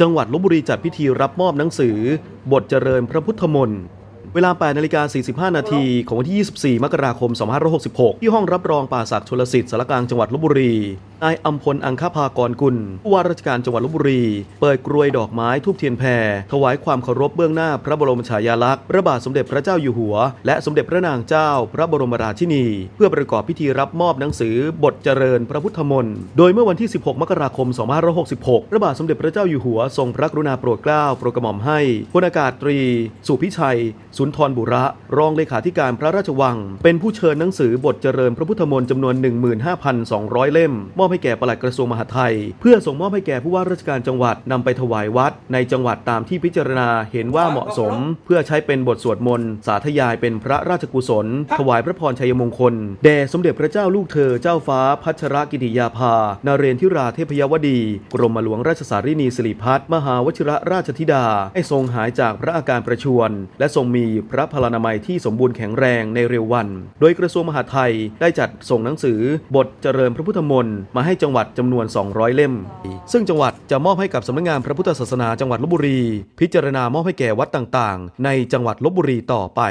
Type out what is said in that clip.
จังหวัดลบบุรีจัดพิธีรับมอบหนังสือ บทเจริญพระพุทธมนต์เวลา 8 นาฬิกา 45 นาที ของวันที่ 24 มกราคม 2566 ที่ห้องรับรองป่าศักดิ์ชลสิทธิ์สารกลางจังหวัดลบบุรี นายอัมพลอังคภากรกุลผู้ว่าราชการจังหวัดลบบุรี เปิดกรวยดอกไม้ทูบเทียนแพรถวายความเคารพเบื้องหน้าพระบรมฉายาลักษณ์พระบาทสมเด็จพระเจ้าอยู่หัว และสมเด็จพระนางเจ้า พระบรมราชินี เพื่อประกอบพิธีรับมอบหนังสือบทเจริญพระพุทธมนต์โดยเมื่อวันที่ 16 มกราคม 2566 พระบาทสมเด็จพระเจ้าอยู่หัวทรงพระกรุณาโปรดเกล้าโปรดกระหม่อมให้พลอากาศตรี สุพิชัย สุนทรบุระ รองเลขาธิการพระราชวัง เป็นผู้เชิญหนังสือบทเจริญพระพุทธมนต์จำนวน 15,200 เล่มมอบให้แก่ปลัดกระทรวงมหาดไทย เพื่อส่งมอบให้แก่ผู้ว่าราชการจังหวัดนำไปถวายวัด ในจังหวัดตามที่พิจารณาเห็นว่าเหมาะสม เพื่อใช้เป็นบทสวดมนต์สาธยายเป็นพระราชกุศล ถวายพระพรชัยมงคลแด่สมเด็จพระเจ้าลูกเธอเจ้าฟ้าพัชรกิติยาภานเรนทิราเทพยวดี กรมหลวงราชสารินีสิริพัฒน์มหาวชิระราชธิดา ให้ทรงหายจากพระอาการประชวรและทรงมีพระพลานามัยที่สมบูรณ์แข็งแรงในเร็ววัน โดยกระทรวงมหาดไทยได้จัดส่งหนังสือบทเจริญพระพุทธมนต์มาให้จังหวัดจำนวน 200 เล่ม ซึ่งจังหวัดจะมอบให้กับสำนักงานพระพุทธศาสนาจังหวัดลบบุรี พิจารณามอบให้แก่วัดต่างๆ ในจังหวัดลบบุรีต่อไป